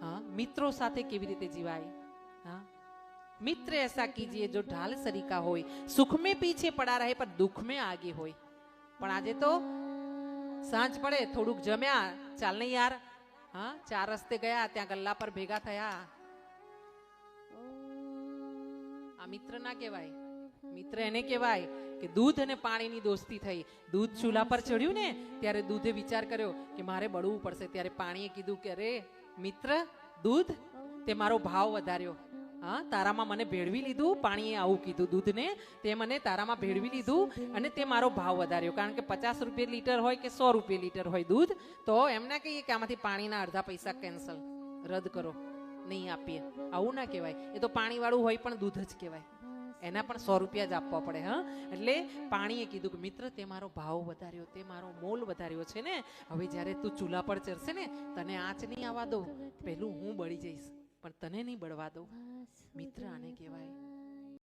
हाँ मित्रों સાથે કેવી રીતે જીવાય હા મિત્ર ऐसा कीजिए जो ढाल सरीका હોય સુખ में पीछे पड़ा रहे पर दुख में आगे હોય પણ આજે તો સાંજ પડે થોડુંક જમ્યા ચાલ ને યાર હા ચાર રસ્તે ગયા ત્યાં ગલ્લા પર ભેગા થયા આ મિત્ર ના કહેવાય મિત્ર એને કહેવાય કે દૂધ અને પાણીની દોસ્તી થઈ દૂધ ચૂલા પર ચડ્યું ને ત્યારે દૂધે વિચાર કર્યો કે મારે બળવું પડશે ત્યારે પાણીએ કીધું કે અરે મિત્ર, દૂધ? તે મારો ભાવ વધાર્યો. હા, તારામાં મને ભેળવી લીધું, પાણીએ આવું કીધું દૂધને. તે મને તારામાં ભેળવી લીધું અને તે મારો ભાવ વધાર્યો. કારણ કે પચાસ રૂપિયા લીટર હોય કે સો રૂપિયા લીટર હોય દૂધ, તો એમ ના કહીએ કે આમાંથી પાણીના અડધા પૈસા કેન્સલ. રદ કરો. નહીં આપીએ. આવું ના કહેવાય. એ તો પાણીવાળું હોય પણ દૂધ જ કહેવાય. એના પણ સો રૂપિયા જ આપવા પડે, હા? એટલે પાણીએ કીધું કે, મિત્ર, તે મારો ભાવ વધાર્યો, તે મારો મોલ વધાર્યો છે ને, હવે જ્યારે તું ચૂલા પર ચડશે ને, તને આંચ નહીં આવવા દઉં. પહેલું હું બળી જઈશ, પણ તને નહીં બળવા દઉં. મિત્ર